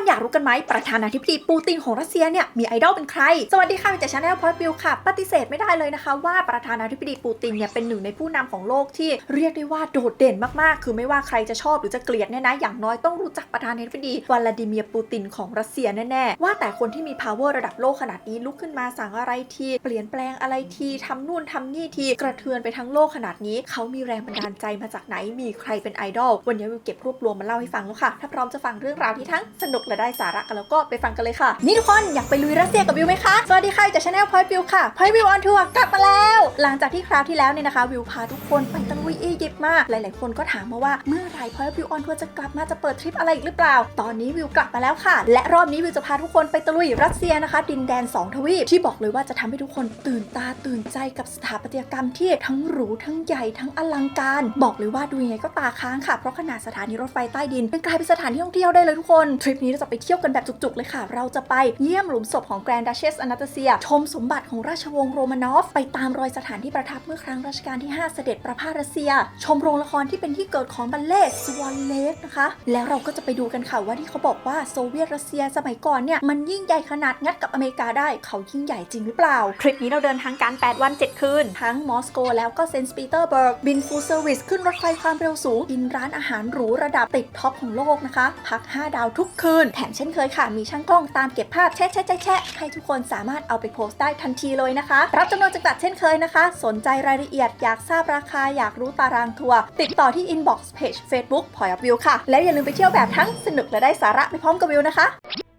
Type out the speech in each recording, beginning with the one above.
คนอยากรู้กันไหมประธานาธิบดีปูตินของรัสเซียเนี่ยมีไอดอลเป็นใคร สวัสดีค่ะจากชาแนลพอยต์วิวค่ะ ปฏิเสธไม่ได้เลยนะคะ ว่าประธานาธิบดีปูตินเนี่ยเป็นหนึ่งในผู้นำของโลกที่เรียกได้ว่าโดดเด่นมากๆ คือไม่ว่าใครจะชอบหรือจะเกลียดเนี่ยนะอย่างน้อยต้องรู้จักประธานาธิบดีวลาดิเมียร์ปูตินของรัสเซียแน่ๆว่าแต่คนที่มี power ระดับโลกขนาดนี้ลุกขึ้นมาสั่งอะไรทีเปลี่ยนแปลงอะไรทีทำนู่นทำนี่ทีกระเทือนไปทั้งโลกขนาดนี้ เขามีแรงบันดาลใจมาจากไหนมีใครเป็นไอดอลวันนี้วิวเก็บรวบรวมมาเล่าให้ฟังแล้วค่ะถ้าพร้อมจะฟังเรื่องราวที่ทั้งสนุกและได้สาระกันแล้วก็ไปฟังกันเลยค่ะ นี่ทุกคนอยากไปลุยรัสเซียกับวิวไหมคะ สวัสดีค่ะจากชาแนลพอยต์วิวค่ะพอยต์วิวออนทัวร์กลับมาแล้ว หลังจากที่คราวที่แล้วเนี่ยนะคะวิวพาทุกคนไปตะลุยอียิปต์มาหลาย ๆ คนก็ถามมาว่าเมื่อไหร่พอยต์วิวออนทัวร์จะกลับมาจะเปิดทริปอะไรอีกหรือเปล่า ตอนนี้วิวกลับมาแล้วค่ะ และรอบนี้วิวจะพาทุกคนไปตะลุยรัสเซียนะคะ ดินแดน 2 ทวีปที่บอกเลยว่าจะทำให้ทุกคนตื่นตาตื่นใจกับสถาปัตยกรรมที่ทั้งหรูทั้งใหญ่ทั้งอลังการ บอกเลยว่าดูยังไงก็ตาค้างค่ะเพราะขนาดสถานีรถไฟใต้ดินยังกลายเป็นสถานที่ท่องเที่ยวได้เลยทุกคนทริปนี้เราจะไปเที่ยวกันแบบจุกๆเลยค่ะ เราจะไปเยี่ยมหลุมศพของแกรนด์ดัชเชสอนาตาเซีย ชมสมบัติของราชวงศ์โรมานอฟ ไปตามรอยสถานที่ประทับเมื่อครั้งรัชกาลที่ 5 เสด็จประพาสรัสเซีย ชมโรงละครที่เป็นที่เกิดของบัลเล่สวอนเลกนะคะ แล้วเราก็จะไปดูกันค่ะว่าที่เขาบอกว่าโซเวียตรัสเซียสมัยก่อนเนี่ยมันยิ่งใหญ่ขนาดงัดกับอเมริกาได้เขายิ่งใหญ่จริงหรือเปล่าทริปนี้เราเดินทางการ8วัน 7 คืน ทั้งมอสโกแล้วก็เซนต์ปีเตอร์เบิร์กบินฟูลเซอร์วิสขึ้นรถไฟความเร็วสูงกินร้านอาหารหรูระดับติดท็อปของโลกนะคะ พัก 5 ดาวทุกคืนแถมเช่นเคยค่ะ มีช่างกล้องตามเก็บภาพแชะแชะแชะแชะให้ทุกคนสามารถเอาไปโพสต์ได้ทันทีเลยนะคะ รับจำนวนจำกัดเช่นเคยนะคะ สนใจรายละเอียดอยากทราบราคาอยากรู้ตารางทัวร์ติดต่อที่ inbox page Facebook พอยอ of View ค่ะ แล้วอย่าลืมไปเที่ยวแบบทั้งสนุกและได้สาระไปพร้อมกับวิวนะคะ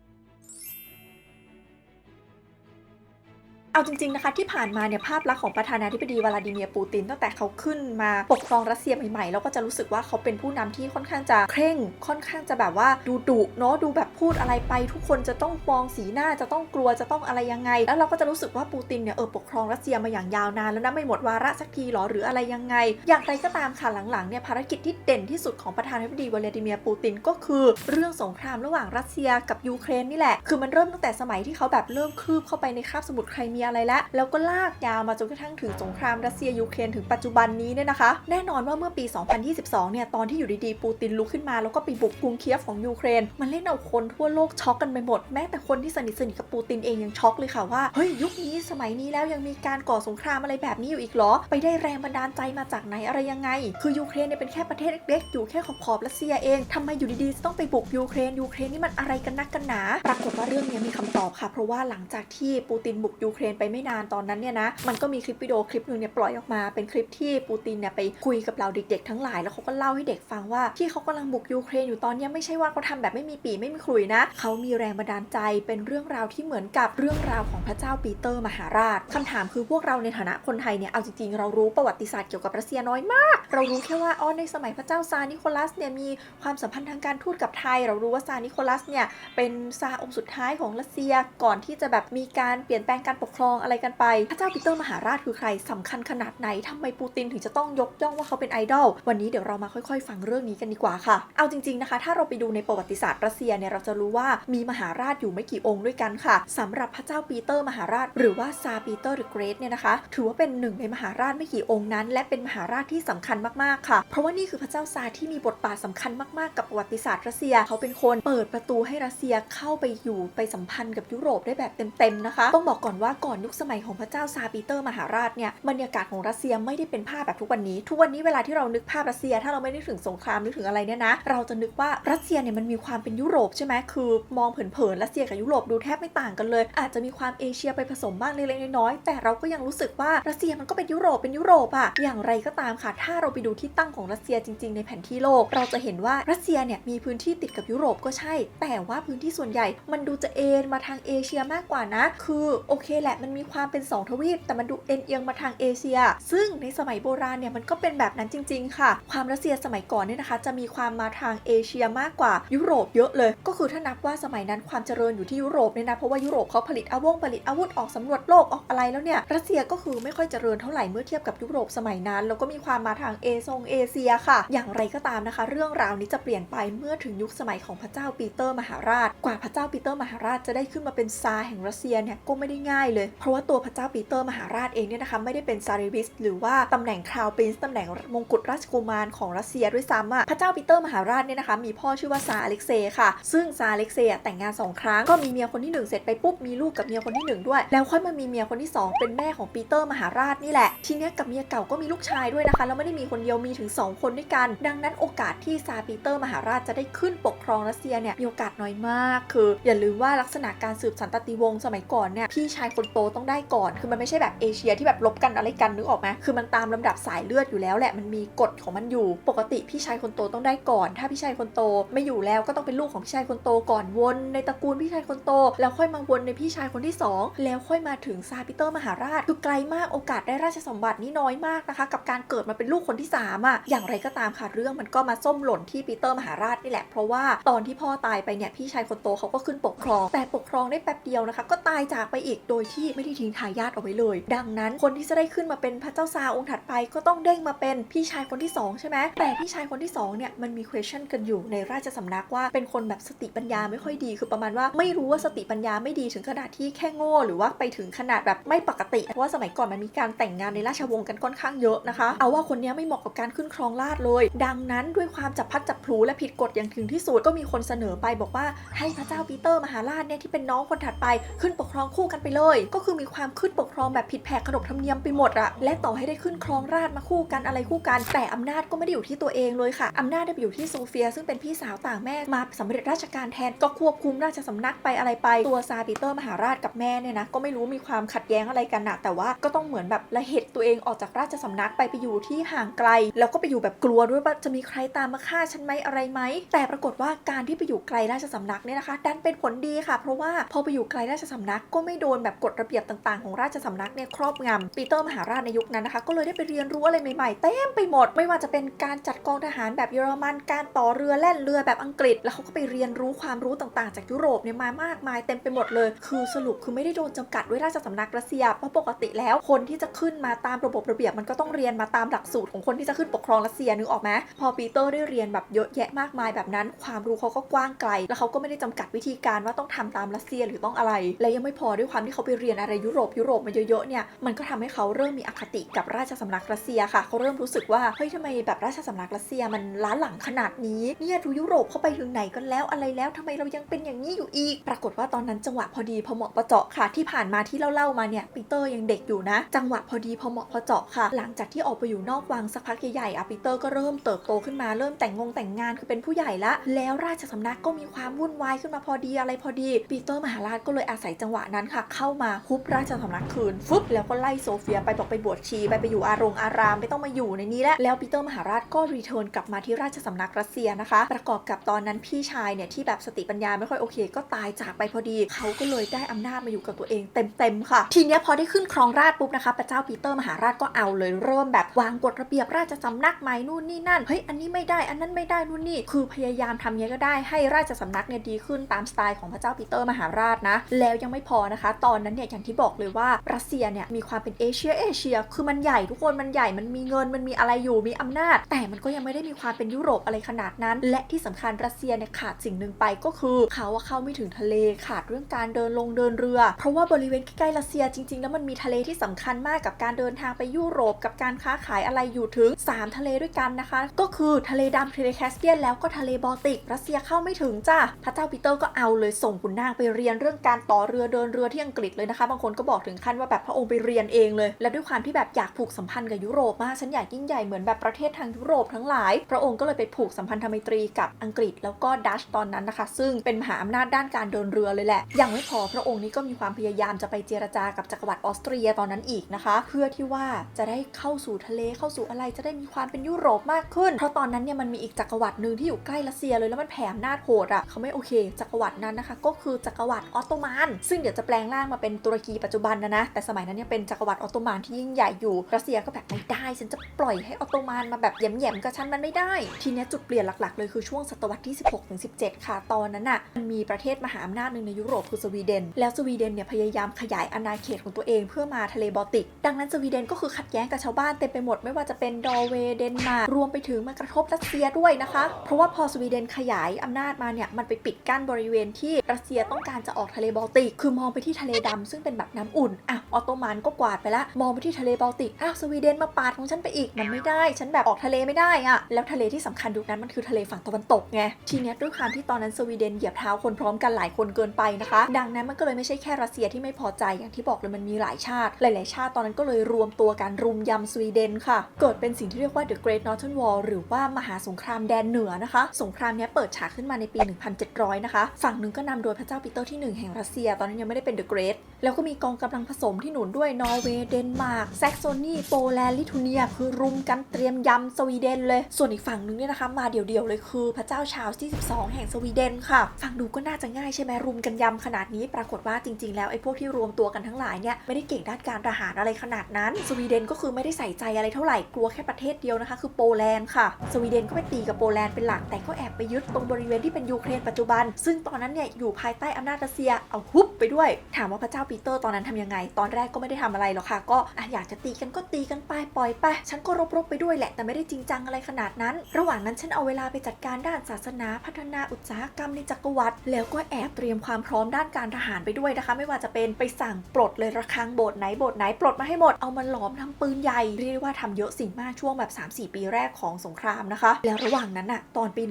เอาจริงๆนะคะที่ผ่านมาเนี่ยภาพลักษณ์ของประธานาธิบดีวลาดิเมียร์ปูติน ตั้งแต่เขาขึ้นมาปกครองรัสเซียใหม่ๆเราก็จะรู้สึกว่าเขาเป็นผู้นำที่ค่อนข้างจะเคร่งค่อนข้างจะแบบว่าดูดุเนาะดูแบบ พูดอะไรไปทุกคนจะต้องมองสีหน้าจะต้องกลัวจะต้องอะไรยังไง แล้วเราก็จะรู้สึกว่าปูตินเนี่ยเออปกครองรัสเซียมาอย่างยาวนานแล้วนะไม่หมดวาระสักทีหรอหรืออะไรยังไง อย่างไรก็ตามค่ะหลังๆเนี่ยภารกิจที่เด่นที่สุดของประธานาธิบดีวลาดิเมียร์ปูตินก็คือเรื่องสงครามระหว่างรัสเซียกับยูเครนนี่แหละ คือมันเริ่มตั้งแต่สมัยที่เขาแบบเริ่มคืบเข้าไปในคาบสมุทรไครเมียอะไรแล้วแล้วก็ลากยาวมาจนกระทั่งถึงสงครามรัสเซียยูเครนถึงปัจจุบันนี้เนี่ยนะคะ แน่นอนว่าเมื่อปี 2022 เนี่ยตอนที่อยู่ดีๆปูตินลุกขึ้นมาแล้วก็ไปบุกกรุงเคียฟของยูเครนมันเล่นเอาคนทั่วโลกช็อกกันไปหมด แม้แต่คนที่สนิทสนิทกับปูตินเองยังช็อกเลยค่ะว่า เฮ้ย ยุคนี้สมัยนี้แล้วยังมีการก่อสงครามอะไรแบบนี้อยู่อีกเหรอ ไปได้แรงบันดาลใจมาจากไหนอะไรยังไง คือยูเครนเนี่ยเป็นแค่ประเทศเล็กๆ อยู่แค่ขอบๆรัสเซียเองทำไมอยู่ดีๆจะต้องไปบุกยูเครนยูเครนนี่มันอะไรกันนักกันหนา ปรากฏว่าเรื่องนี้มีคำตอบค่ะ เพราะว่าหลังจากที่ปูตินบุกยูเครนไปไม่นานตอนนั้นเนี่ยนะ มันก็มีคลิปวิดีโอคลิปหนึ่งเนี่ยปล่อยออกมาเป็นคลิปที่ปูตินเนี่ยไปคุยกับเราเด็กๆทั้งหลายแล้วเขาก็เล่าให้เด็กฟังว่าที่เขากำลังบุกยูเครนอยู่ตอนนี้ไม่ใช่ว่าเขาทำแบบไม่มีปีไม่มีขลุยนะ เขามีแรงบันดาลใจเป็นเรื่องราวที่เหมือนกับเรื่องราวของพระเจ้าปีเตอร์มหาราชคำถามคือพวกเราในฐานะคนไทยเนี่ยเอาจริงๆ เรารู้ประวัติศาสตร์เกี่ยวกับรัสเซียน้อยมาก เรารู้แค่ว่าอ๋อในสมัยพระเจ้าซาร์นิโคลัสเนี่ยมีความสัมพันธ์ทางการทูตกับไทย เรารู้ว่าซาร์นิโคลัสเนี่ยเป็นซาร์องค์สุดท้ายของรัสเซียก่อนที่จะแบบมีการเปลี่ยนแปลงการปกครองอะไรกันไป พระเจ้าปีเตอร์มหาราชคือใครสำคัญขนาดไหนทำไมปูตินถึงจะต้องยกย่องว่าเขาเป็นไอดอลวันนี้เดี๋ยวเรามาค่อยๆ ฟังเรื่องนี้กันดีกว่าค่ะ เอาจริงๆนะคะ ถ้าเราไปดูในประวัติศาสตร์รัสเซียเนี่ยเราจะรู้ว่ามีมหาราชอยู่ไม่กี่องค์ด้วยกันค่ะสำหรับพระเจ้าปีเตอร์มหาราช หรือว่าซาปีเตอร์เดอะเกรทเนี่ยนะคะ ถือว่าเป็นหนึ่งในมหาราชไม่กี่องค์นั้น และเป็นมหาราชที่สำคัญมากๆค่ะ เพราะว่านี่คือพระเจ้าซาที่มีบทบาทสำคัญมากๆ กับประวัติศาสตร์รัสเซีย เขาเป็นคนเปิดประตูให้รัสเซียเข้าไปอยู่ไปสัมพันธ์กับยุโรปได้แบบเต็มๆนะคะ ต้องบอกก่อนว่าก่อนยุคสมัยของพระเจ้าซาปีเตอร์มหาราชเนี่ยบรรยากาศของรัสเซียไม่ได้เป็นภาพแบบทุกวันนี้ ทุกวันนี้เวลาที่เรานึกภาพรัสเซีย ถ้าเราไม่นึกถึงสงครามนึกถึงอะไรเนี่ยนะ เราจะนึกว่ารัสเซียเนี่ยมันมีความเป็นยุโรปใช่ไหมคือมองเผินๆรัสเซียกับยุโรปดูแทบไม่ต่างกันเลย อาจจะมีความเอเชียไปผสมบ้างเล็กๆน้อยๆแต่เราก็ยังรู้สึกว่ารัสเซียมันก็เป็นยุโรปเป็นยุโรปอะอย่างไรก็ตามค่ะ ถ้าเราไปดูที่ตั้งของรัสเซียจริง ๆ ในแผนที่โลก เราจะเห็นว่ารัสเซียเนี่ยมีพื้นที่ติดกับยุโรปก็ใช่ แต่ว่าพื้นที่ส่วนใหญ่ มันดูจะเอ็นมาทางเอเชียมากกว่านะ คือโอเคแหละมันมีความเป็นสองทวีป แต่มันดูเอ็นเอียงมาทางเอเชีย ซึ่งในสมัยโบราณเนี่ยมันก็เป็นแบบนั้นจริง ๆ ค่ะ ความรัสเซียสมัยก่อนเนี่ยนะคะ จะมีความมาทางเอเชียมากกว่ายุโรปเยอะเลยก็คืือถ้านับว่าสมัยนั้นความเจริญอยู่ที่ยุโรปเนี่ยนะเพราะว่ายุโรปเขาผลิตอาวงผลิตอาวุธออกสำรวจโลกออกอะไรแล้วเนี่ยรัสเซียก็คือไม่ค่อยเจริญเท่าไหร่เมื่อเทียบกับยุโรปสมัยนั้นแล้วก็มีความมาทางเอซงเอเชียค่ะ อย่างไรก็ตามนะคะ เรื่องราวนี้จะเปลี่ยนไปเมื่อถึงยุคสมัยของพระเจ้าปีเตอร์มหาราช กว่าพระเจ้าปีเตอร์มหาราชจะได้ขึ้นมาเป็นซาร์แห่งรัสเซียเนี่ยก็ไม่ได้ง่ายเลย เพราะว่าตัวพระเจ้าปีเตอร์มหาราชเองเนี่ยนะคะไม่ได้เป็นซาริวิสหรือว่าตำแหน่งคราวปรินซ์ตำแหน่งมงกุฎราชกุมารของรัสเซียด้วยซ้ำอะพระเจ้าปีเตอร์มหาราชเนี่ยนะคะมีพ่อชื่อว่าซาอเล็กเซย์ค่ะ ซึ่งซาเล็กเซย์อะแต่งงานสองครั้งก็มีเมียคนที่หนึ่งเสร็จไปปุ๊บมีลูกกับเมียคนที่หนึ่งด้วย แล้วค่อยมามีเมียคนที่สองเป็นแม่ของปีเตอร์มหาราชนี่แหละ ทีนี้กับเมียเก่าก็มีลูกชายด้วยนะคะแล้วไม่ได้มีคนเดียวมีถึง 2 คนด้วยกัน ดังนั้นโอกาสที่ซาปีเตอร์มหาราชจะได้ขึ้นปกครองรัสเซียเนี่ยมีโอกาสน้อยมาก คือ อย่าลืมว่าลักษณะการสืบสันตติวงศ์สมัยก่อนเนี่ยพี่ชายคนโตต้องได้ก่อน คือมันไม่ใช่แบบเอเชียที่แบบลบกันอะไรกันนึกออกไหมคือมันตามลำดับสายเลือดอยู่แล้วแหละมันมีกฎของมันอยู่ ปกติพี่ชายคนโตต้องได้ก่อน ถ้าพี่ชายคนโตไม่อยู่แล้วก็ต้องเป็นลูกของพี่ชายคนโตก่อนวนในตระกูลพี่ชายคนโต แล้วค่อยมาวนในพี่ชายคนที่สองแล้วค่อยมาถึงซาปีเตอร์มหาราชคือไกลมากโอกาสได้ราชสมบัตินี่น้อยมากนะคะ กับการเกิดมาเป็นลูกคนที่สามอะอย่างไรก็ตามค่ะเรื่องมันก็มาส้มหล่นที่ปีเตอร์มหาราชนี่แหละ เพราะว่าตอนที่พ่อตายไปเนี่ยพี่ชายคนโตเขาก็ขึ้นปกครอง แต่ปกครองได้แป๊บเดียวนะคะ ก็ตายจากไปอีกโดยที่ไม่ได้ทิ้งทายาทเอาไว้เลย ดังนั้นคนที่จะได้ขึ้นมาเป็นพระเจ้าซาองค์ถัดไปก็ต้องเด้งมาเป็นพี่ชายคนที่สองใช่ไหมแต่พี่ชายคนที่สองเนี่ยมันมี question กันอยู่ในราชสำนักว่าเป็นคนแบบสติปัญญาไม่ค่อยดี คือประมาณว่าไม่รู้ว่าสติปัญญาไม่ดีถึงขนาดที่แค่โง่หรือว่าไปถึงขนาดแบบไม่ปกติ เพราะว่าสมัยก่อนมันมีการแต่งงานในราชวงศ์กันค่อนข้างเยอะนะคะ เอาว่าคนนี้ไม่เหมาะกับการขึ้นครองราชเลย ดังนั้นด้วยความจับพัดจับพลูและผิดกฎอย่างถึงที่สุดก็มีคนเสนอไปบอกว่าให้พระเจ้าปีเตอร์มหาราชเนี่ยที่เป็นน้องคนถัดไปขึ้นปกครองคู่กันไปเลย ก็คือมีความขึ้นปกครองแบบผิดแผกขนบธรรมเนียมไปหมดอะและต่อให้ได้ขึ้นครองราชมาคู่กันอะไรคู่กัน แต่อำนาจก็ไม่ได้อยู่ที่ตัวเองเลยค่ะอำนาจได้ไปอยู่ที่โซเฟีย ซึ่งเป็นพี่สาวต่างแม่มาสำเร็จราชการแทนก็ควบคุมราชสำนักไปอะไรไป ตัวซาปีเตอร์มหาราชกับแม่เนี่ยนะก็ไม่รู้มีความขัดแย้งอะไรกันนะแต่ว่าก็ต้องเหมือนแบบละเหตุตัวเองออกจากราชสำนักไปไปอยู่ที่ห่างไกล แล้วก็ไปอยู่แบบกลัวด้วยว่าจะมีใครตามมาฆ่าฉันไหมอะไรไหมแต่ปรากฏว่าการที่ไปอยู่ไกลราชสำนักเนี่ยนะคะดันเป็นผลดีค่ะ เพราะว่าพอไปอยู่ไกลราชสำนักก็ไม่โดนแบบกฎระเบียบต่างๆของราชสำนักเนี่ยครอบงำปีเตอร์มหาราชในยุคนั้นนะคะก็เลยได้ไปเรียนรู้อะไรใหม่ๆเต็มไปหมด ไม่ว่าจะเป็นการจัดกองทหารแบบเยอรมันการต่อเรือแล่นเรือแบบอังกฤษ แล้วเขาก็ไปเรียนรู้ความรู้ต่างๆ จากยุโรปเนี่ยมามากมายเต็มไปหมดเลย คือสรุปคือไม่ได้โดนจำกัดด้วยราชสำนักรัสเซีย เพราะปกติแล้วคนที่จะขึ้นมาตามระบบระเบียบมันก็ต้องเรียนมาตามหลักสูตรของคนที่จะขึ้นปกครองรัสเซียนึกออกไหมพอปีเตอร์ได้เรียนแบบเยอะแยะมากมายแบบนั้น ความรู้เขาก็กว้างไกล แล้วเขาก็ไม่ได้จำกัดวิธีการว่าต้องทำตามรัสเซียหรือต้องอะไร และยังไม่พอด้วยความที่เขาไปเรียนอะไรยุโรปยุโรปมาเยอะๆเนี่ยมันก็ทำให้เขาเริ่มมีอคติกับราชสำนักรัสเซียค่ะเขาเริ่มรู้สึกว่าเฮ้ยทำไมแบบราชสำนักรัสเซียมันล้าหลังขนาดนี้เนี่ยดูยุโรปเข้าไปถึงไหนกันแล้วอะไรแล้วทำไมเรายังเป็นอย่างนี้อยู่อีก ปรากฏว่าตอนนั้นจังหวะพอดีพอเหมาะพอเจาะค่ะ ที่ผ่านมาที่เล่าๆมาเนี่ยปีเตอร์ยังเด็กอยู่นะ จังหวะพอดีพอเหมาะพอเจาะค่ะ หลังจากที่ออกไปอยู่นอกวังสักพักใหญ่ๆอะปีเตอร์ก็เริ่มเติบโตขึ้นมาเริ่มแต่งงงแต่งงานคือเป็นผู้ใหญ่ละแล้วราชสำนักก็มีความวุ่นวายขึ้นมาพอดีอะไรพอดี ปีเตอร์มหาราชก็เลยอาศัยจังหวะนั้นค่ะ เข้ามาฮุบราชสำนักคืนฟึบแล้วก็ไล่โซเฟียไปบอกไปบวชชีไปไปอยู่อารงอารามไม่ต้องมาอยู่ในนี้แล้วแล้วปีเตอร์มหาราชก็รีเทิร์นกลับมาที่ราชสำนักรัสเซียนะคะ ประกอบกับตอนนั้นพี่ชายเนี่ยทีแบบสติปัญญาไม่ค่อยโอเค ก็ตายจากไปพอดี เขาก็เลยได้อำนาจมาอยู่กับตัวเองเต็มๆค่ะ ทีนี้พอได้ขึ้นครองราชปุ๊บนะคะพระเจ้าปีเตอร์มหาราชก็เอาเลยเริ่มแบบวางกฎระเบียบราชสำนักใหม่นู่นนี่นั่นเฮ้ยอันนี้ไม่ได้อันนั้นไม่ได้นู่นนี่คือพยายามทำยังไงก็ได้ให้ราชสำนักเนี่ยดีขึ้นตามสไตล์ของพระเจ้าปีเตอร์มหาราชนะ แล้วยังไม่พอนะคะ ตอนนั้นเนี่ยอย่างที่บอกเลยว่ารัสเซียเนี่ยมีความเป็นเอเชียเอเชีย คือมันใหญ่ทุกคนมันใหญ่มันมีเงินมันมีอะไรอยู่มีอำนาจ แต่มันก็ยังไม่ได้มีความเป็นยุโรปอะไรขนาดนั้น และที่สำคัญรัสเซียเนี่ยขาดสิ่งหนึ่งไปก็คือเขาเข้าไม่ถึงทะเลขาดเรื่องการเดินลงเดินเรือ เพราะว่าบริเวณใกล้ๆรัสเซียจริง ๆ แล้วมันมีทะเลที่สำคัญมากกับการเดินทางไปยุโรปกับการค้าขายอะไรอยู่ถึง 3 ทะเลด้วยกันนะคะ ก็คือทะเลดำทะเลแคสเปียนแล้วก็ทะเลบอลติก รัสเซียเข้าไม่ถึงจ้าพระเจ้าปีเตอร์ก็เอาเลยส่งขุนนางไปเรียนเรื่องการต่อเรือเดินเรือที่อังกฤษเลยนะคะบางคนก็บอกถึงขั้นว่าแบบพระองค์ไปเรียนเองเลย และด้วยความที่แบบอยากผูกสัมพันธ์กับยุโรปมากฉันอยากยิ่งใหญ่เหมือนแบบประเทศทางยุโรปทั้งหลาย พระองค์ก็เลยไปผูกสัมพันธไมตรีกับอังกฤษแล้วก็ดัชตอนนั้นนะคะ ซึ่งเป็นมหาอำนาจด้านการเดินเรือเลยแหละ ยังไม่พอพระองค์นี้ก็มีความพยายามจะไปเจรจากับจักรวรรดิออสเตรียตอนนั้นอีกนะคะ เพื่อที่ว่าจะได้เข้าสู่ทะเลเข้าสู่อะไรจะได้มีความเป็นยุโรปมากขึ้น เพราะตอนนั้นเนี่ยมันมีอีกจักรวรรดิหนึ่งที่อยู่ใกล้รัสเซียเลยแล้วมันแผ่อำนาจโหดอะเขาไม่โอเค จักรวรรดินั้นนะคะ ก็คือจักรวรรดิออตโตมัน ซึ่งเดี๋ยวจะแปลงร่างมาเป็นตุรกีปัจจุบันนะนะแต่สมัยนั้นเนี่ยเป็นจักรวรรดิออตโตมันที่ยิ่งใหญ่อยู่รัสเซียก็แบบไม่ได้ฉันจะปล่อยให้ออตโตมันมาแบบแย่มๆกับฉันมันไม่ได้ ทีเนี้ยจุดเปลี่ยนหลักๆเลยคือช่วงศตวรรษที่ 16-17ค่ะตอนนั้นน่ะมันมีประเทศมหาอำนาจหนึ่งในยุโรปคือสวีเดน แล้วสวีเดนเนี่ยพยายามขยายอาณาเขตของตัวเองเพื่อมาทะเลบอลติก ดังนั้นสวีเดนก็คือขัดแย้งกับชาวบ้านเต็มไปหมดไม่ว่าจะเป็นดอร์เวย์เดนมาร์กรวมไปถึงมากระทบรัสเซียด้วยนะคะ เพราะว่าพอสวีเดนขยายอำนาจมาเนี่ยมันไปปิดกั้นบริเวณที่รัสเซียต้องการจะออกทะเลบอลติก คือมองไปที่ทะเลดำซึ่งเป็นแบบน้ำอุ่นอะออตโตมันก็กวาดไปละมองไปที่ทะเลบอลติกอ้าวสวีเดนมาปาดของฉันไปอีกมันไม่ได้ ฉันแบบออกทะเลไม่ได้อะแล้วทะเลที่สำคัญยุคนั้นมันคือทะเลฝั่งตะวันตกไงทีเนี้ยด้วยความที่ตอนนั้นสวีเดนเหยียบเท้าคนพร้อมกันหลายคนเกินไปนะคะ ดังนั้นมันก็เลยไม่ใช่แค่รัสเซียที่ไม่พอใจอย่างที่บอกเลยมันมีหลายชาติ หลาย ๆ ชาติตอนนั้นก็เลยรวมตัวกันรุมยำสวีเดนค่ะ เกิดเป็นสิ่งที่เรียกว่า The Great Northern War หรือว่ามหาสงครามแดนเหนือนะคะ สงครามนี้เปิดฉากขึ้นมาในปี 1700 นะคะ ฝั่งหนึ่งก็นำโดยพระเจ้าปีเตอร์ที่ 1 แห่งรัสเซีย ตอนนั้นยังไม่ได้เป็น The Great แล้วก็มีกองกำลังผสมที่หนุนด้วยนอร์เวย์เดนมาร์กแซกโซนีโปแลนด์ลิทัวเนีย คือรุมกันเตรียมยำสวีเดนเลย ส่วนอีกฝั่งหนึงเนี่ยนะคะมาเดี่ยว ๆ เลยคือพระเจ้าชาร์ลส์ที่ 12 แห่งสวีเดนค่ะฟังดูก็น่าจะง่ายใช่ไหมรุมกันยำขนาดนี้ปรากฏว่าจริง ๆ แล้วไอ้พวกที่รวมตัวกันทั้งหลายเนี่ยไม่ได้เก่งด้านการทหารอะไรขนาดนั้น สวีเดนก็คือไม่ได้ใส่ใจอะไรเท่าไหร่กลัวแค่ประเทศเดียวนะคะ คือโปแลนด์ค่ะ สวีเดนก็ไปตีกับโปแลนด์เป็นหลักแต่ก็แอบไปยึดตรงบริเวณที่เป็นยูเครนปัจจุบัน ซึ่งตอนนั้นเนี่ยอยู่ภายใต้อำนาจรัสเซียเอาฮุบไปด้วย ถามว่าพระเจ้าปีเตอร์ตอนนั้นทำยังไง ตอนแรกก็ไม่ได้ทำอะไรหรอกค่ะ ก็อะอยากจะตีกันก็ตีกันไปปล่อยไปฉันก็รบๆไปด้วยแหละแต่ไม่ได้จริงจังอะไรขนาดนั้น ระหว่างนั้นฉันเอาเวลาไปจัดการด้านศาสนาพัฒนาอุตสาหกรรมในจักรวรรดิแล้วก็แอบเตรียมความพร้อมด้านการทหารไปด้วยนะคะ ไม่ว่าจะเป็นไปสั่งปลดเลยระฆังโบสถ์ไหนโบสถ์ไหนปลดมาให้หมดเอามาหลอมทำปืนใหญ่เรียกได้ว่าทำเยอะสิ่งมากช่วงแบบ 3-4 ปีแรกของสงครามนะคะ แล้วระหว่างนั้นอะตอนปี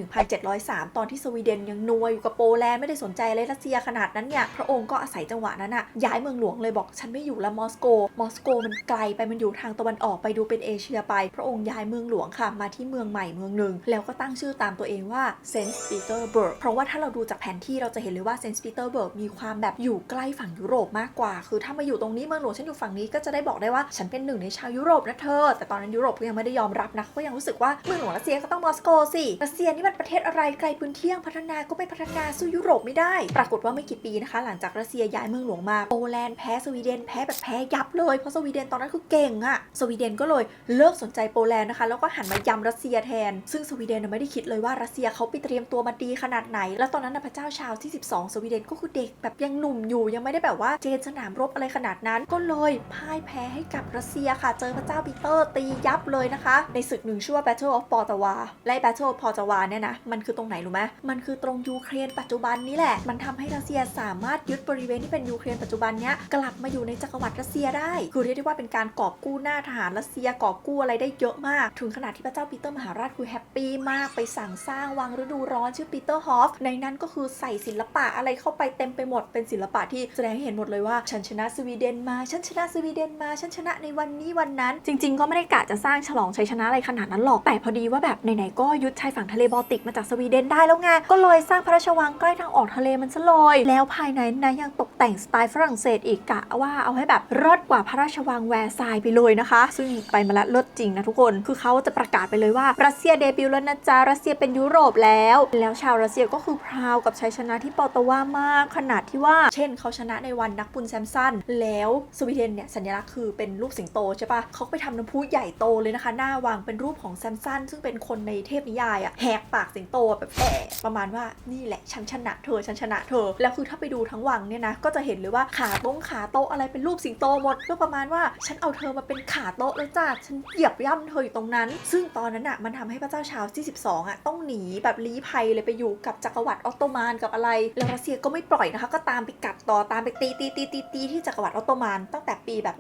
1703 ตอนที่สวีเดนยังนัวอยู่กับโปแลนด์ไม่ได้สนใจอะไรรัสเซียขนาดนั้นเนี่ยพระองค์ก็อาศัยจังหวะนั้นอะย้ายเมืองหลวงเลยบอกฉันไม่อยู่ละมอสโก มอสโกมันไกลไปมันอยู่ทางตะวันออกไปดูเป็นเอเชียไป พระองค์ย้ายเมืองหลวงค่ะมาที่เมืองใหม่เมืองหนึ่งแล้วก็ตั้งชื่อตามตัวเองว่าเซนต์ปีเตอร์เบิร์กเพราะว่าถ้าเราดูจากแผนที่เราจะเห็นเลยว่าเซนต์ปีเตอร์เบิร์กมีความแบบอยู่ใกล้ฝั่งยุโรปมากกว่า คือถ้ามาอยู่ตรงนี้เมืองหลวงฉันอยู่ฝั่งนี้ก็จะได้บอกได้ว่าฉันเป็นหนึ่งในชาวยุโรปนะเธอ แต่ตอนนั้นยุโรปก็ยังไม่ได้ยอมรับนะก็ยังรู้สึกว่าเมืองหลวงรัสเซียก็ต้องมอสโกสิรัสเซียนี่มันประเทศอะไรไกลพื้นที่ยงพัฒนาก็ไม่พัฒนาสู้ยุโรปไม่ได้ ปรากฏว่าไม่กี่ปีนะคะ หลังจากรัสเซียย้ายเมืองหลวงมาโปแลนด์แพ้สวีเดนแพ้แบบแพ้ยับเลยเพราะสวีเดนตอนนั้นคือเก่งอะสวีเดนก็เลยเลิกสนใจโปแลนด์นะคะ แล้วก็หันมายำรัสเซียแทน ซึ่งสวีเดนไม่ได้คิดเลยว่ารัสเซียเขาไปเตรียมตัวมาดีขนาดไหน แล้วตอนนั้นพระเจ้าชาวที่ 12 สวีเดนก็คือเด็กแบบยังหนุ่มอยู่ยังไม่ได้แบบว่าเจนสนามรบอะไรขนาดนั้น ก็เลยพ่ายแพ้ให้กับรัสเซียค่ะ เจอพระเจ้าปีเตอร์ตียับเลยนะคะ ในศึกหนึ่งชื่อว่า Battle of Poltava และ Battle of Poltava เนี่ยนะ มันคือตรงไหนรู้ไหมมันคือตรงยูเครนปัจจุบันนี้แหละ มันทำให้รัสเซียสามารถยึดบริเวณที่เป็นยูเครนปัจจุบันเนี้ยกลับมาอยู่ในจักรวรรดิรัสเซียได้ คือเรียกได้ว่าเป็นการกอบกู้หน้าทหารรัสเซียกอบกู้อะไรได้เยอะมาก ถึงขนาดที่พระเจ้าปีเตอร์มหาราชคือแฮปปี้มากไปสั่งสร้างวังฤดูร้อนชื่อปีเตอร์ฮอฟในนั้นก็คือใส่ศิลปะอะไรเข้าไปเต็มไปหมดเป็นศิลปะที่แสดงให้เห็นหมดเลยว่า ฉันชนะสวีเดนมา ฉันชนะสวีเดนมา ฉันชนะในวันนี้วันนั้น จริง ๆ ก็ไม่ได้กะจะสร้างฉลองชัยชนะอะไรขนาดนั้นหรอก แต่พอดีว่าแบบไหนๆก็ยึดชายฝั่งทะเลบอลติกมาจากสวีเดนได้แล้วไงก็เลยสร้างพระราชวังใกล้ทางออกทะเลมันซะเลยแล้วภายในนะยังตกแต่งสไตล์ฝรั่งเศสอีกกะว่าเอาให้แบบรดกว่าพระราชวังแวร์ซายไปเลยนะคะ ซึ่งไปมาละเลิศจริงนะทุกคน คือเขาจะประกาศไปเลยว่ารัสเซียเดบิวต์แล้วนะจ๊ะรัสเซียเป็นยุโรปแล้ว แล้วชาวรัสเซียจียก็คือพราวกับชัยชนะที่ปอตาวามาก ขนาดที่ว่า เช่น เขาชนะในวันนักบุญแซมสันแล้วสวีเดนเนี่ยสัญลักษณ์คือเป็นรูปสิงโตใช่ปะเขาไปทำน้ำพุใหญ่โตเลยนะคะ หน้าวางเป็นรูปของแซมสันซึ่งเป็นคนในเทพนิยายอะแหกปากสิงโตแบบแอะประมาณว่านี่แหละฉันชนะเธอฉันชนะเธอ แล้วคือถ้าไปดูทั้งวังเนี่ยนะก็จะเห็นเลยว่าขาโต้งขาโต๊ะอะไรเป็นรูปสิงโตหมดเพื่อประมาณว่าฉันเอาเธอมาเป็นขาโต๊ะแล้วจ้าฉันเหยียบย่ำเธออยู่ตรงนั้น ซึ่งตอนนั้นอะมันทำให้พระเจ้าชาวที่ 12อะต้องหนีแบบลี้ภัยเลยไปอยู่กับจักรวรรดิออตโตมันกับอะไร แล้วรัสเซียก็ไม่ปล่อยนะคะ ก็ตามไปกัดต่อตามไปตีตีตีตีตีที่จักรวรรดิออตโตมันตั้งแต่ปีแบบ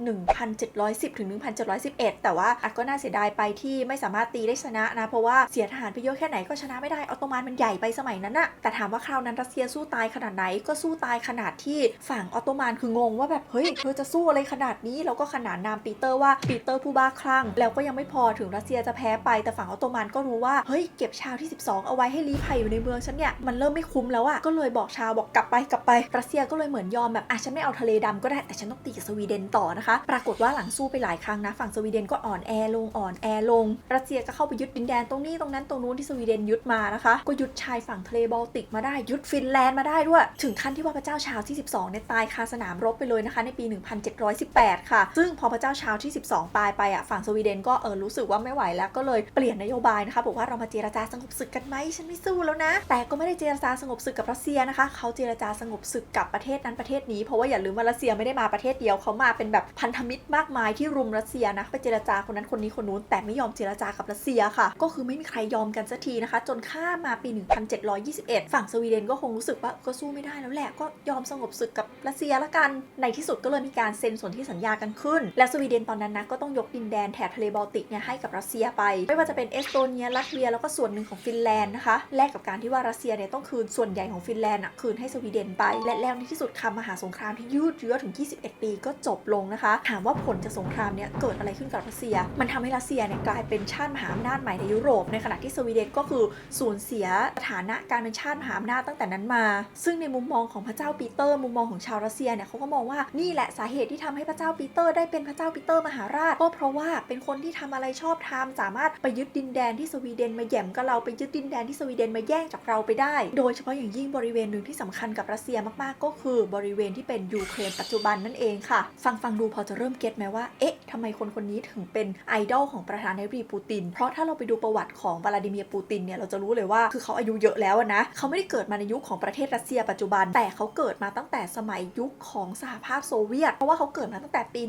1710 ถึง 1711 แต่ว่าอัดก็น่าเสียดายไปที่ไม่สามารถตีได้ชนะนะ เพราะว่าเสียทหารไปเยอะแค่ไหนก็ชนะไม่ได้ออตโตมันมันใหญ่ไปสมัยนั้นอะแต่ถามว่าคราวนั้นรัสเซียสู้ตายขนาดไหนก็สู้ตายขนาดที่ฝั่งออตโตมันคืองงว่าแบบเฮ้ยเธอจะสู้อะไรขนาดนี้แล้วก็ขนานนามปีเตอร์ว่าปีเตอร์ผู้บ้าคลั่งแล้วก็ยังไม่พอถึงรัสเซียจะแพ้ไปแต่ฝั่งออตโตมันก็รู้ว่าเฮ้ยเก็บชาวที่ 12 เอาไว้ให้ลี้ภัยอยู่ในเมืองฉันเนี่ยมันเริ่มไม่คุ้มแล้วอะก็เลยบอกชาวบอกกลับไปกลับไปรัสเซียก็เลยเหมือนยอมแบบอะฉันไม่เอาทะเลดำก็ได้แต่ฉันต้องตีกับสวีเดนต่อนะคะ ปรากฏว่าหลังสู้ไปหลายครั้งนะฝั่งสวีเดนก็อ่อนแอลงอ่อนแอลง รัสเซียก็เข้าไปยึดดินแดนตรงนี้ตรงนั้นตรงนู้นที่สวีเดนยึดมานะคะ ก็ยึดชายฝั่งทะเลบอลติกมาได้ยึดฟินแลนด์มาได้ด้วย ถึงขั้นที่ว่าพระเจ้าชาวที่ 12เนี่ยตายคาสนามรบไปเลยนะคะในปี 1718 ค่ะ ซึ่งพอพระเจ้าชาวที่ 12 ตายไปอะฝั่งสวีเดนก็เออรู้สึกว่าไม่ไหวแล้วก็เลยเปลี่ยนนโยบายนะคะบอกว่าเรามาเจรจาสงบศึกกันไหมฉันไม่สู้แล้วนะ แต่ก็ไม่ได้เจรจาสงบศึกกับรัสเซียนะคะเขาเจรจาสงบศึกกับประเทศนั้นประเทศนี้เพราะว่าอย่าลืมว่ารัสเซียไม่ได้มาประเทศเดียวเขามาเป็นแบบพันธมิตรมากมายที่รุมรัสเซียนะไปเจรจาคนนั้นคนนี้คนนู้นแต่ไม่ยอมเจรจากับรัสเซียค่ะ ก็คือไม่มีใครยอมกันสักทีนะคะ จนข้ามมาปี 1721 ฝั่งสวีเดนก็คงรู้สึกว่าก็สู้ไม่ได้แล้วแหละก็ยอมสงบศึกกับรัสเซียละละกัน ในที่สุดก็เลยมีการเซ็นสนธิสัญญากันขึ้น และสวีเดนตอนนั้นนะก็ต้องยกดินแดนแถบทะเลบอลติกเนี่ยให้กับรัสเซียไป ไม่ว่าจะเป็นเอสโตเนีย ลัตเวีย แล้วก็ส่วนหนึ่งของฟินแลนด์นะคะ แลกกับการที่ว่ารัสเซียเนี่ยต้องคืนส่วนใหญ่ของฟินแลนด์อะคืนให้สวีเดนไป และแล้วในที่สุดคำมหาสงครามที่ยืดเยื้อถึง 21 ปีก็จบลงนะคะ ถามว่าผลจากสงครามเนี่ยเกิดอะไรขึ้นกับรัสเซีย มันทำให้รัสเซียเนี่ยกลายเป็นชาติมหาอำนาจใหม่ในยุโรป ในขณะที่สวีเดนก็คือสูญเสียสถานะการเป็นชาติมหาอำนาจตั้งแต่นั้นมา ซึ่งในมุมมองของพระเจ้าปีเตอร์ มุมมองของชาวรัสเซียเนี่ยเขาก็มองว่านี่แหละสาเหตุที่ทำให้พระเจ้าปีเตอร์ได้เป็นพระเจ้าปีเตอร์มหาราช ก็เพราะว่าเป็นคนที่ทำอะไรชอบทำสามารถไปยึดดินแดนที่สวีเดนมาแย่มกับเราไปยึดดินแดนที่สวีเดนมาแย่งจากเราไปได้ โดยเฉพาะอย่างยิ่งบริเวณหนึ่งที่สำคัญกับรัสเซียมากๆ ก็คือบริเวณที่เป็นยูเครนปัจจุบันนั่นเองค่ะ ฟังฟังดูพอจะเริ่มเก็ตไหมว่า เอ๊ะทำไมคนคนนี้ถึงเป็นไอดอลของประธานาธิบดีปูติน เพราะถ้าเราไปดูประวัติของวลาดิเมียร์ปูตินเนี่ยเราจะรู้เลยว่าคือเขาอายุเยอะแล้วนะเขาไม่ได้เกิดมาในยุคของประเทศรัสเซียปัจจุบัน แต่เขาเกิดมาตั้งแต่สมัยยุคของสหภาพโซเวียต เพราะว่าเขาเกิดมาตั้งแต่ปี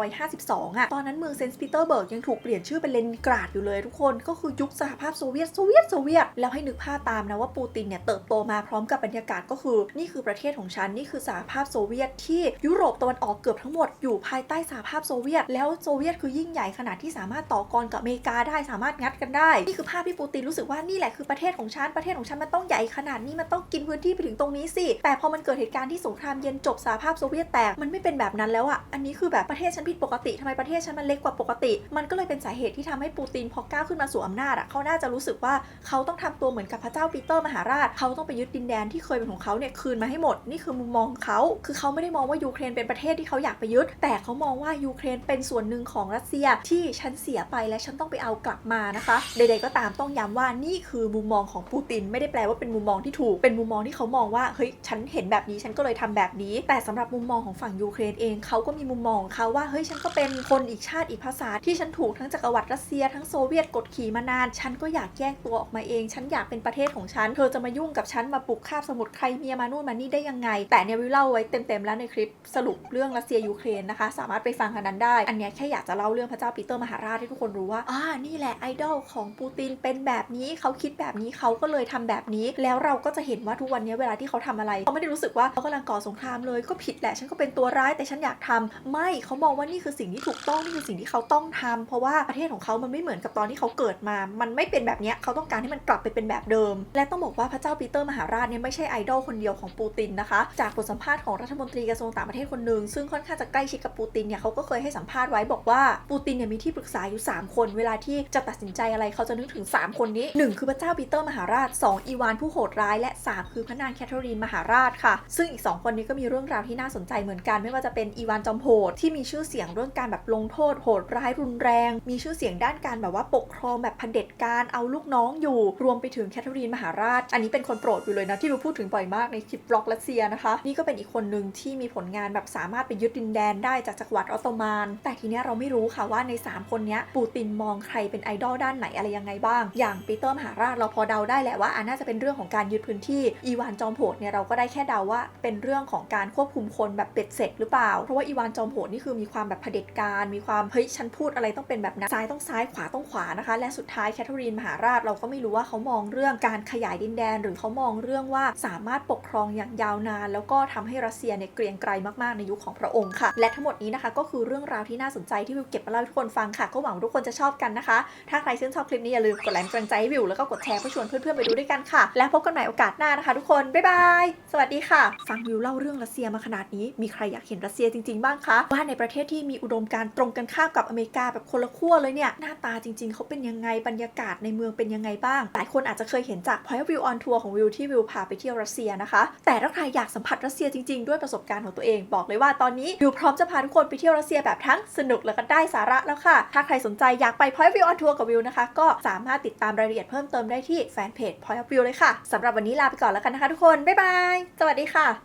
1952อะตอนนั้นเมืองเซนต์ปีเตอร์เบิร์กยังถูกเปลี่ยนชื่อเป็นเลนินกราดอยู่เลยทุกคนก็คือยุคสหภาพโซเวียตโซเวียตโซเวียตแล้วให้นึกภาพตามนะว่าปูตินเนี่ยเติบโตมาพร้อมกับบรรยากาศก็คือ นี่คือประเทศของฉัน นี่คือสหภาพโซเวียตที่ยุโรปตะวันออกเกือบทั้งหมดอยู่ภายใต้สหภาพโซเวียต แล้วโซเวียตคือยิ่งใหญ่ขนาดที่สามารถต่อกรกับอเมริกาได้สามารถงัดกันได้ นี่คือภาพที่ปูตินรู้สึกว่านี่แหละคือประเทศของฉันประเทศของฉันมันต้องใหญ่ขนาดนี้มันต้องกินพื้นที่ไปถึงตรงนี้สิแต่พอมันเกิดเหตุการณ์ที่สงครามเย็นจบสหภาพโซเวียตแตกมันไม่เป็นแบบนั้นแล้วอะอันนี้คือแบบประเทศฉันผิดปกติทำไมประเทศฉันมันเล็กกว่าปกติ มันก็เลยเป็นสาเหตุที่ทำให้ปูตินพอก้าวขึ้นมาสู่อำนาจอะเขาน่าจะรู้สึกว่าเขาต้องทำตัวเหมือนกับพระเจ้าปีเตอร์มหาราชเขาต้องไปยึดดินแดนที่เคยเป็นของเขาเนี่ยคืนมาให้หมดนี่คือมุมมองเขาคือเขาไม่ได้มองว่ายูเครนเป็นประเทศที่เขาอยากไปยึด แต่เขามองว่ายูเครนเป็นส่วนหนึ่งของรัสเซียที่ฉันเสียไปและฉันต้องไปเอากลับมานะคะใดๆก็ตามต้องย้ำว่านี่คือมุมมองของปูติน ไม่ได้แปลว่าเป็นมุมมองที่ถูก เป็นมุมมองที่เขามองว่าเฮ้ยฉันเห็นแบบนี้ฉันก็เลยทำแบบนี้ แต่สำหรับมุมมองของฝั่งยูเครนเองเขาก็มีมุมมองของเขาว่าเฮ้ยฉันก็เป็นคนอีกชาติอีกภาษาที่ฉันถูกทั้งจักรวรรดิรัสเซียทั้งโซเวียตกดขี่มานาน ฉันก็อยากแยกตัวออกมาเอง ฉันอยากเป็นประเทศของฉัน เธอจะมายุ่งกับฉันมาปลุกคาบสมุทรใครเมียมานู่นมานี่ได้ยังไง แต่เนี่ยวิวเล่าไว้เต็มๆแล้วในคลิปสรุปเรื่องรัสเซียยูเครนนะคะ สามารถไปฟังกันนั้นได้ อันเนี้ยแค่อยากจะเล่าเรื่องพระเจ้าปีเตอร์มหาราชให้ทุกคนรู้ว่าอ่านี่แหละไอดอลของปูตินเป็นแบบนี้เขาคิดแบบนี้เขาก็เลยทำแบบนี้ แล้วเราก็จะเห็นว่าทุกวันนี้เวลาที่เขาทำอะไรเขาไม่ได้รู้สึกว่าเขากำลังก่อสงครามเลยก็ผิดแหละฉันก็เป็นตัวร้ายแต่ฉันอยากทำไม่เขามองว่านี่คือสิ่งที่ถูกต้องนี่คือสิ่งที่เขาต้องทำเพราะว่าประเทศของเขามันไม่เหมือนกับตอนที่เขาเกิดมา มันไม่เป็นแบบเนี้ยเขาต้องการให้มันกลับไปเป็นแบบเดิมและต้องบอกว่าพระเจ้าปีเตอร์มหาราชเนี่ยไม่ใช่ไอดอลคนเดียวของปูตินนะคะ จากบทสัมภาษณ์ของรัฐมนตรีกระทรวงต่างประเทศคนหนึ่งซึ่งค่อนข้างจะใกล้ชิดกับปูตินเนี่ยเขาก็เคยให้สัมภาษณ์ไว้บอกว่าปูตินเนี่ยมีที่ปรึกษาอยู่ 3 คน เวลาที่จะตัดสินใจอะไรเขาจะนึกถึง 3 คนนี้ 1 คือพระเจ้าปีเตอร์มหาราช 2 อีวานผู้โหดร้ายและ 3 คือพระนางแคทเธอรีนมหาราชค่ะ ซึ่งอีก 2 คนนี้ก็มีเรื่องราวที่น่าสนใจเหมือนกัน ไม่ว่าจะเป็นอีวานจอมโหดที่มีชื่อเสียงเรื่องการแบบลงโทษโหดร้ายรุนแรง มีชื่อเสียงด้านการแบบว่าปกครองแบบเผด็จการเอาลูกน้องอยู่ รวมไปถึงแคทเธอรีนมหาราช อันนี้เป็นคนโปรดอยู่เลยนะ ที่เราพูดถึงบ่อยมากในคลิปบล็อกรัสเซียนะคะ นี่ก็เป็นอีกคนหนึ่งที่มีผลงานแบบสามารถไปยึดดินแดนได้จากจักรวรรดิออตโตมัน แต่ทีเนี้ยเราไม่รู้ค่ะว่าใน 3 คนเนี้ยปูตินมองใครเป็นไอดอลด้านไหนอะไรยังไงบ้าง อย่างปีเตอร์มหาราชเราพอเดาได้แหละว่าอะน่าจะเป็นเรื่องของการยึดพื้นที่ อีวานจอมโหดเนี่ยเราก็ได้แค่เดาว่าเป็นเรื่องของการควบคุมคนแบบเป็ดเสร็จหรือเปล่า เพราะว่าอีวานจอมโหดนี่คือมีความแบบเผด็จการ มีความเฮ้ยฉันพูดอะไรต้องเป็นแบบนั้นซ้ายต้องซ้ายขวาต้องขวานะคะ และสุดท้ายแคทเธอรีนมหาราชเราก็ไม่รู้ว่าเขามองเรื่องการขยายดินแดน หรือเขามองเรื่องว่าสามารถปกครองอย่างยาวนาน แล้วก็ทำให้รัสเซียเนี่ยเกรียงไกรมากๆในยุคของพระองค์ค่ะ และทั้งหมดนี้นะคะก็คือเรื่องราวที่น่าสนใจที่วิวเก็บมาเล่าให้ทุกคนฟังค่ะ ก็หวังว่าทุกคนจะชอบกันนะคะ ถ้าใครชื่นชอบคลิปนี้อย่าลืมกดไลค์กำลังใจให้วิวแล้วก็กดแชร์เพื่อชวนเพื่อนๆไปดูด้วยกันค่ะ แล้วพบกันใหม่โอกาสหน้านะคะ ทุกคน บ๊ายบาย สวัสดีค่ะ ฟังวิวเล่าเรื่องรัสเซียมาขนาดนี้ มีใครอยากเห็นรัสเซียจริงๆบ้างคะ ว่าในประเทศที่มีอุดมการณ์ตรงกันข้ามกับอเมริกาแบบคนละขั้วเลยเนี่ย หน้าตาจริง ๆเขาเป็นยังไง บรรยากาศในเมืองเป็นยังไงบ้าง หลายคนอาจจะเคยเห็นจาก Point of View on Tour ของวิวที่วิวพาไปเที่ยวรัสเซียนะคะ แต่ถ้าใครอยากสัมผัสรัสเซียจริงๆ ด้วยประสบการณ์ของตัวเอง บอกเลยว่าตอนนี้วิวพร้อมจะพาทุกคนไปเที่ยวรัสเซียแบบทั้งสนุกแล้วก็ได้สาระแล้วค่ะ ถ้าใครสนใจอยากไป Point of View on Tour กับวิวนะคะ ก็สามารถติดตามรายละเอียดเพิ่มเติมได้ที่แฟนเพจ Point of View เลยค่ะสำหรับวันนี้ลาไปก่อนแล้วกันนะคะทุกคนบ๊ายบายสวัสดีค่ะ